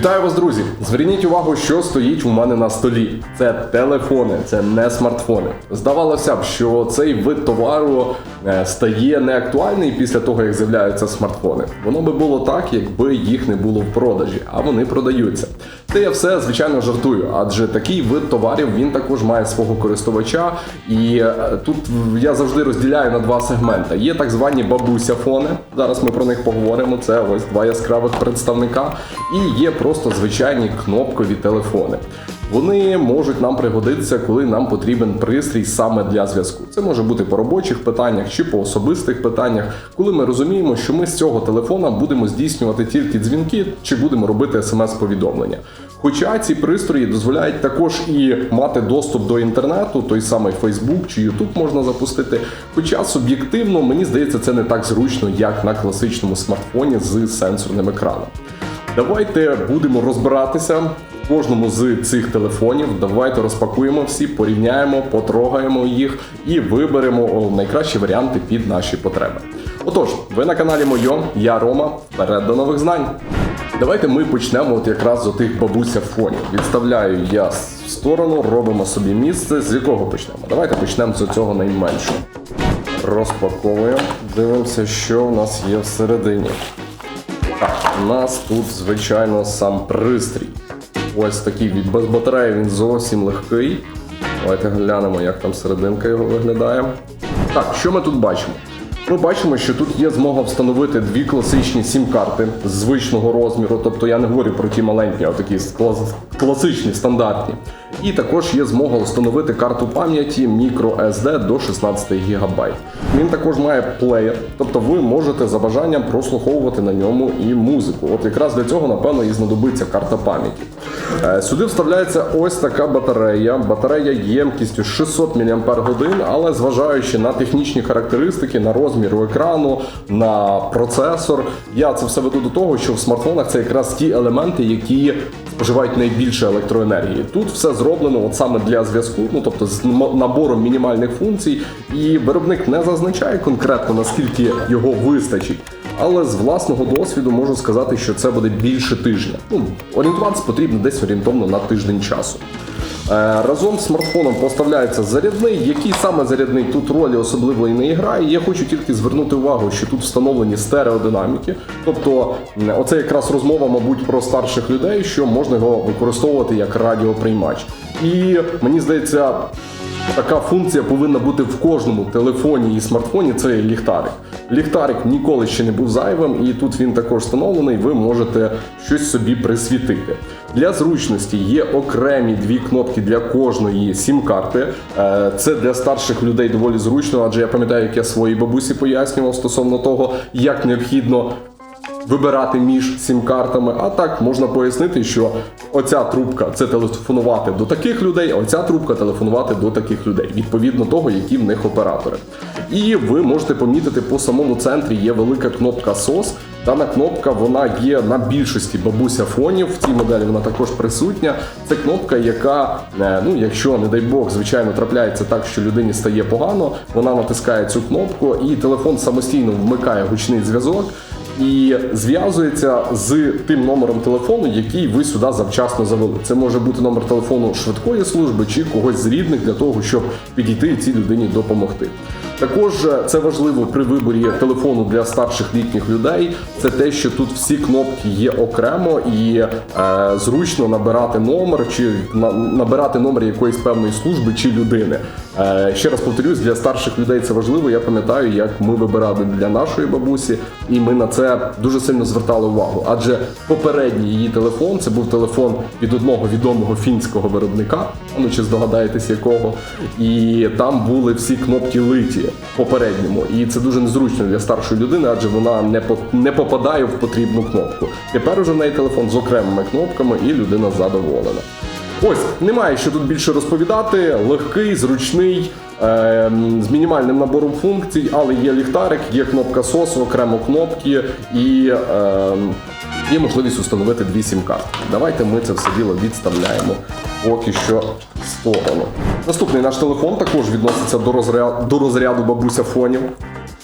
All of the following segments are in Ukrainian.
Вітаю вас, друзі! Зверніть увагу, що стоїть у мене на столі. Це телефони, це не смартфони. Здавалося б, що цей вид товару стає неактуальний після того, як з'являються смартфони. Воно би було так, якби їх не було в продажі, а вони продаються. Це я все звичайно жартую, адже такий вид товарів він також має свого користувача. І е, тут я завжди розділяю на два сегменти. Є так звані бабуся-фони. Зараз ми про них поговоримо. Це ось два яскравих представника. І є просто звичайні кнопкові телефони. Вони можуть нам пригодитися, коли нам потрібен пристрій саме для зв'язку. Це може бути по робочих питаннях чи по особистих питаннях, коли ми розуміємо, що ми з цього телефона будемо здійснювати тільки дзвінки чи будемо робити смс-повідомлення. Хоча ці пристрої дозволяють також і мати доступ до інтернету, той самий Facebook чи YouTube можна запустити. Хоча суб'єктивно мені здається, це не так зручно, як на класичному смартфоні з сенсорним екраном. Давайте будемо розбиратися кожному з цих телефонів. Давайте розпакуємо всі, порівняємо, потрогаємо їх і виберемо найкращі варіанти під наші потреби. Отож, ви на каналі Мойо, я Рома. Вперед до нових знань. Давайте ми почнемо от якраз з отих бабуся фонів. Відставляю я в сторону, робимо собі місце. З якого почнемо? Давайте почнемо з цього найменшого. Розпаковуємо, дивимося, що у нас є всередині. Так, у нас тут, звичайно, сам пристрій. Ось такий від без батареї він зовсім легкий. Давайте глянемо, як там серединка його виглядає. Так, що ми тут бачимо? Ми бачимо, що тут є змога встановити дві класичні сім-карти звичного розміру, тобто я не говорю про ті маленькі, а такі клас- класичні, стандартні. І також є змога встановити карту пам'яті microSD до 16 ГБ. Він також має плеєр, тобто ви можете за бажанням прослуховувати на ньому і музику. От якраз для цього, напевно, і знадобиться карта пам'яті. Е, Сюди вставляється ось така батарея. Батарея ємкістю 600 мАч, але зважаючи на технічні характеристики, на розмір екрану, на процесор, я це все веду до того, що в смартфонах це якраз ті елементи, які споживають найбільше електроенергії. Тут все зроблено от саме для зв'язку, ну тобто з набором мінімальних функцій, і виробник не зазначає конкретно наскільки його вистачить. Але з власного досвіду можу сказати, що це буде більше тижня. Ну, орієнтуватися потрібно десь орієнтовно на тиждень часу. Е, Разом з смартфоном поставляється зарядний. Який саме зарядний тут ролі особливої не грає. Я хочу тільки звернути увагу, що тут встановлені стереодинаміки. Тобто, оце якраз розмова, мабуть, про старших людей, що можна його використовувати як радіоприймач. І мені здається, Така функція повинна бути в кожному телефоні і смартфоні. Це ліхтарик. Ліхтарик ніколи ще не був зайвим, і тут він також встановлений. Ви можете щось собі присвітити. Для зручності є окремі дві кнопки для кожної сім-карти. Е, Це для старших людей доволі зручно, адже я пам'ятаю, як я своїй бабусі пояснював стосовно того, як необхідно вибирати між сім-картами. А так можна пояснити, що оця трубка це телефонувати до таких людей, а оця трубка телефонувати до таких людей, відповідно того, які в них оператори. І ви можете помітити по самому центрі є велика кнопка SOS. Дана кнопка вона є на більшості бабуся фонів. В цій моделі вона також присутня. Це кнопка, яка, е, ну якщо не дай Бог, звичайно, трапляється так, що людині стає погано, вона натискає цю кнопку, і телефон самостійно вмикає гучний зв'язок і зв'язується з тим номером телефону, який ви сюди завчасно завели. Це може бути номер телефону швидкої служби чи когось з рідних для того, щоб підійти цій людині допомогти. Також е, це важливо при виборі телефону для старших літніх людей. Це те, що тут всі кнопки є окремо і е, зручно набирати номер чи на, набирати номер якоїсь певної служби чи людини. Е, ще раз повторюсь, для старших людей це важливо. Я пам'ятаю, як ми вибирали для нашої бабусі, і ми на це дуже сильно звертали увагу. Адже попередній її телефон це був телефон від одного відомого фінського виробника. Ну чи здогадаєтесь якого? І там були всі кнопки литі попередньому. І це дуже незручно для старшої людини, адже вона не по не попадає в потрібну кнопку. Тепер уже в неї телефон з окремими кнопками, і людина задоволена. Ось немає що тут більше розповідати. Легкий, зручний, ем, з мінімальним набором функцій, але є ліхтарик, є кнопка SOS, окремо кнопки і ем, є можливість установити дві сім-карти. Давайте ми це все діло відставляємо поки що в сторону. Наступний наш телефон також відноситься до розряду, до розряду бабуся фонів.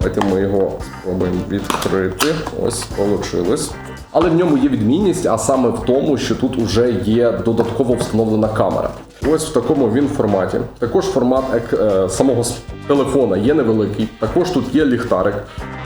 Давайте ми його спробуємо відкрити. Ось, вийшло. Але в ньому є відмінність, а саме в тому, що тут вже є додатково встановлена камера. Ось в такому він форматі. Також формат ек- е, самого телефона є невеликий. Також тут є ліхтарик.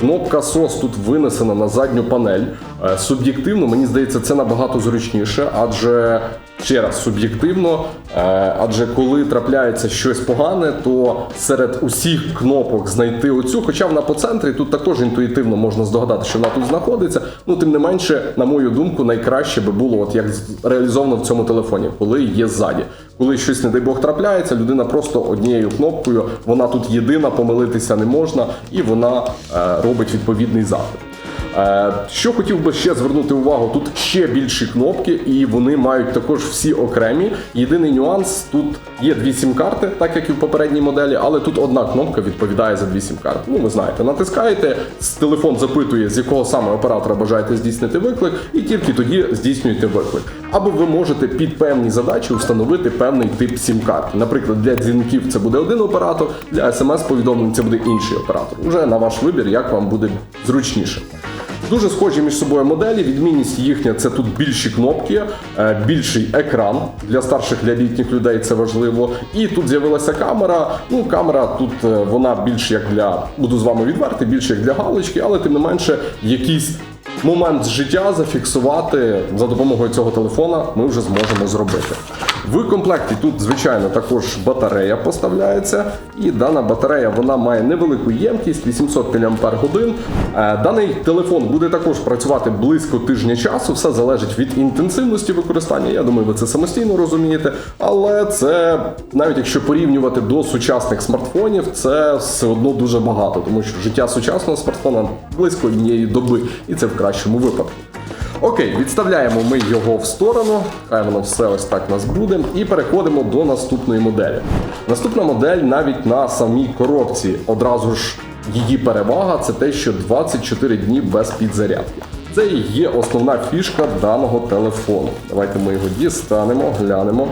Кнопка SOS тут винесена на задню панель. Е, Суб'єктивно, мені здається, це набагато зручніше, адже ще раз суб'єктивно, е, адже коли трапляється щось погане, то серед усіх кнопок знайти оцю, хоча вона по центрі, тут також інтуїтивно можна здогадати, що вона тут знаходиться. Ну тим не менше, на мою думку, найкраще би було, от як реалізовано в цьому телефоні, коли є ззаді. Коли щось, не дай Бог, трапляється, людина просто однією кнопкою, вона тут єдина, помилитися не можна, і вона е, робить відповідний запит. Е, Що хотів би ще звернути увагу, тут ще більші кнопки, і вони мають також всі окремі. Єдиний нюанс тут є дві сім-карти, так як і в попередній моделі, але тут одна кнопка відповідає за дві сім-карти. Ну, ви знаєте, натискаєте, телефон запитує, з якого саме оператора бажаєте здійснити виклик, і тільки тоді здійснюєте виклик. Або ви можете під певні задачі встановити певний тип сім-карти. Наприклад, для дзвінків це буде один оператор, для смс-повідомлень це буде інший оператор. Уже на ваш вибір, як вам буде зручніше. Дуже схожі між собою моделі. Відмінність їхня це тут більші кнопки, е, більший екран для старших для літніх людей. Це важливо. І тут з'явилася камера. Ну, камера тут е, вона більш як для буду з вами відвертий, більше як для галочки, але тим не менше, якийсь момент життя зафіксувати за допомогою цього телефона ми вже зможемо зробити. В комплекті тут, звичайно, також батарея поставляється, і дана батарея вона має невелику ємкість 800 мАч. Е, Даний телефон буде також працювати близько тижня часу. Все залежить від інтенсивності використання. Я думаю, ви це самостійно розумієте. Але це навіть якщо порівнювати до сучасних смартфонів, це все одно дуже багато, тому що життя сучасного смартфона близько однієї доби, і це в кращому випадку. Окей, відставляємо ми його в сторону, хай воно все ось так у нас буде, і переходимо до наступної моделі. Наступна модель навіть на самій коробці одразу ж її перевага це те, що 24 дні без підзарядки. Це і є основна фішка даного телефону. Давайте ми його дістанемо, глянемо.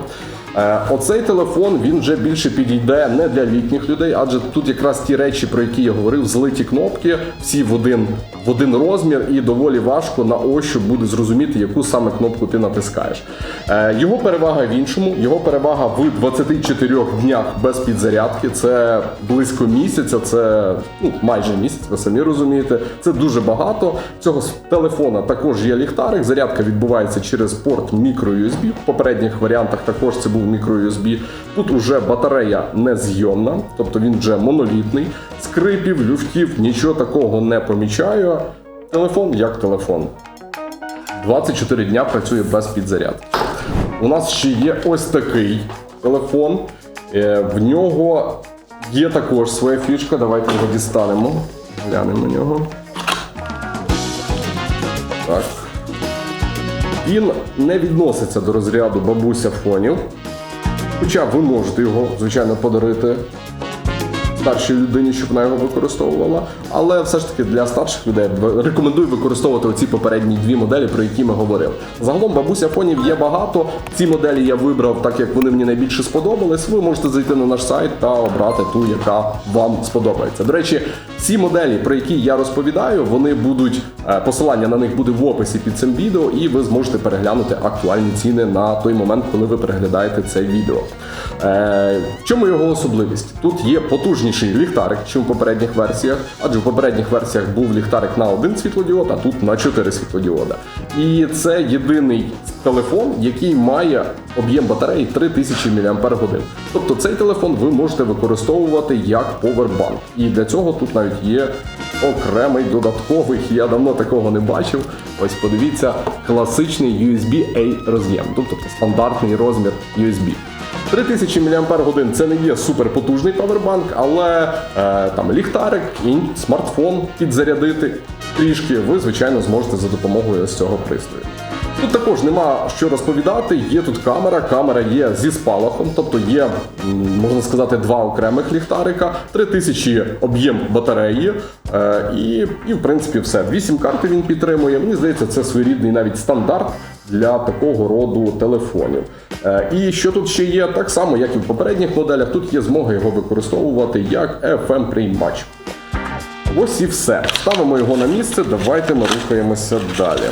Е, Оцей телефон він вже більше підійде не для літніх людей, адже тут якраз ті речі, про які я говорив, злиті кнопки, всі в один, в один розмір, і доволі важко на ощуп буде зрозуміти, яку саме кнопку ти натискаєш. Е, Його перевага в іншому, його перевага в 24 днях без підзарядки. Це близько місяця, це ну, майже місяць, ви самі розумієте. Це дуже багато. Цього телефона також є ліхтарик. Зарядка відбувається через порт microUSB. В попередніх варіантах також це був microUSB. Тут уже батарея незйомна, тобто він вже монолітний. Скрипів, люфтів, нічого такого не помічаю. Телефон як телефон. 24 дня працює без підзарядки. У нас ще є ось такий телефон. Е, В нього є також своя фішка. Давайте його дістанемо. Глянемо на нього. Так. Він не відноситься до розряду бабуся фонів. Хоча ви можете його, звичайно, подарити старшій людині, щоб вона його використовувала. Але все ж таки для старших людей рекомендую використовувати оці попередні дві моделі, про які ми говорили. Загалом бабуся фонів є багато. Ці моделі я вибрав так, як вони мені найбільше сподобались. Ви можете зайти на наш сайт та обрати ту, яка вам сподобається. До речі, ці моделі, про які я розповідаю, вони будуть е, посилання на них буде в описі під цим відео, і ви зможете переглянути актуальні ціни на той момент, коли ви переглядаєте це відео. Е, в чому його особливість? Тут є потужніший ліхтарик, ніж в попередніх версіях, адже в попередніх версіях був ліхтарик на один світлодіод, а тут на 4 світлодіода. І це єдиний телефон, який має об'єм батареї 3000 мАч. Тобто цей телефон ви можете використовувати як повербанк. І для цього тут навіть є окремий додатковий, я давно такого не бачив. Ось подивіться, класичний USB-A роз'єм, тобто стандартний розмір USB. 3000 мАч це не є суперпотужний павербанк, але е, там ліхтарик і смартфон підзарядити трішки, ви, звичайно, зможете за допомогою ось цього пристрою. Тут також нема що розповідати. Є тут камера, камера є зі спалахом, тобто є, можна сказати, два окремих ліхтарика, 3000 об'єм батареї, е, і, і в принципі все. 8 карти він підтримує. Мені здається, це своєрідний навіть стандарт для такого роду телефонів. Е, І що тут ще є, так само, як і в попередніх моделях, тут є змога його використовувати як fm приймач Ось і все. Ставимо його на місце, давайте ми рухаємося далі.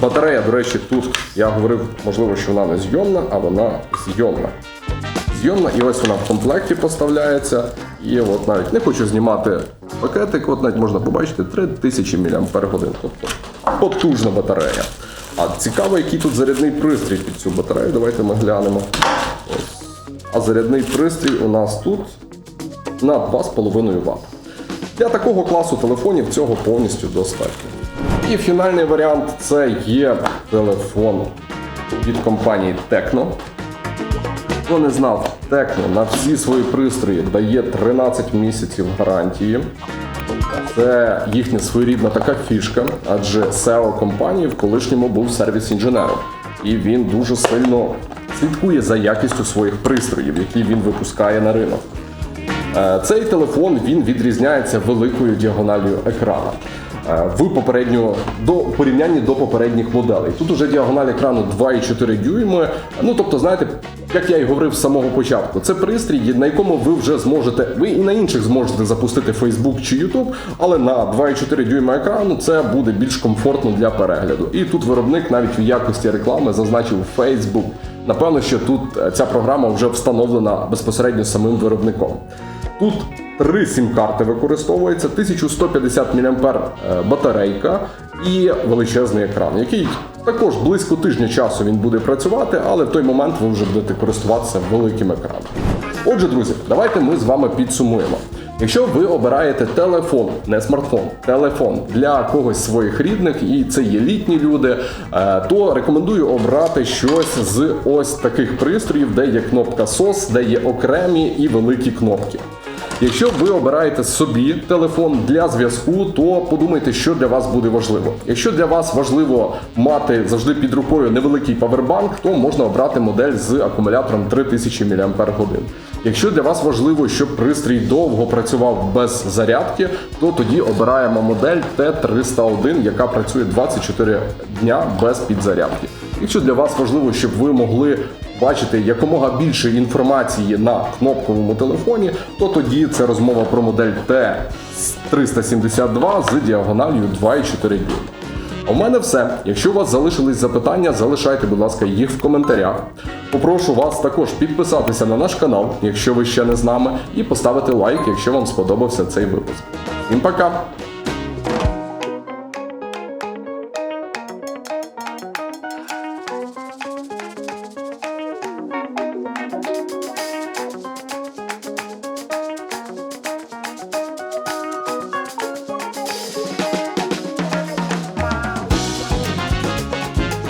Батарея, до речі, тут я говорив, можливо, що вона не зйомна, а вона зйомна. Зйомна, і ось вона в комплекті поставляється. І от навіть не хочу знімати пакетик, от навіть можна побачити 3000 мАч. Тобто потужна батарея. А цікаво, який тут зарядний пристрій під цю батарею. Давайте ми глянемо. Ось. А зарядний пристрій у нас тут на 2,5 Вт. Для такого класу телефонів цього повністю достатньо. І фінальний варіант це є телефон від компанії Tecno. Хто не знав, Tecno на всі свої пристрої дає 13 місяців гарантії. Це їхня своєрідна така фішка, адже SEO компанії в колишньому був сервіс-інженером, і він дуже сильно слідкує за якістю своїх пристроїв, які він випускає на ринок. Е, Цей телефон він відрізняється великою діагональю екрану. Е, В попередньо до порівнянні до попередніх моделей. Тут уже діагональ екрану 2,4 дюйми. Ну тобто, знаєте, як я і говорив з самого початку, це пристрій, на якому ви вже зможете, ви і на інших зможете запустити Facebook чи YouTube, але на 2,4 дюйма екрану це буде більш комфортно для перегляду. І тут виробник навіть в якості реклами зазначив Facebook. Напевно, що тут е, ця програма вже встановлена безпосередньо самим виробником. Тут три сім-карти використовується, 1150 мА батарейка і величезний екран, який також близько тижня часу він буде працювати, але в той момент ви вже будете користуватися великим екраном. Отже, друзі, давайте ми з вами підсумуємо. Якщо ви обираєте телефон, не смартфон, телефон для когось своїх рідних, і це є літні люди, е, то рекомендую обрати щось з ось таких пристроїв, де є кнопка SOS, де є окремі і великі кнопки. Якщо ви обираєте собі телефон для зв'язку, то подумайте, що для вас буде важливо. Якщо для вас важливо мати завжди під рукою невеликий павербанк, то можна обрати модель з акумулятором 3000 мАч. Якщо для вас важливо, щоб пристрій довго працював без зарядки, то тоді обираємо модель T301, яка працює 24 дня без підзарядки. Якщо для вас важливо, щоб ви могли бачити якомога більше інформації на кнопковому телефоні, то тоді це розмова про модель T372 з діагональю 2,4 дюйма. У мене все. Якщо у вас залишились запитання, залишайте, будь ласка, їх в коментарях. Попрошу вас також підписатися на наш канал, якщо ви ще не з нами, і поставити лайк, якщо вам сподобався цей випуск. Всім пока!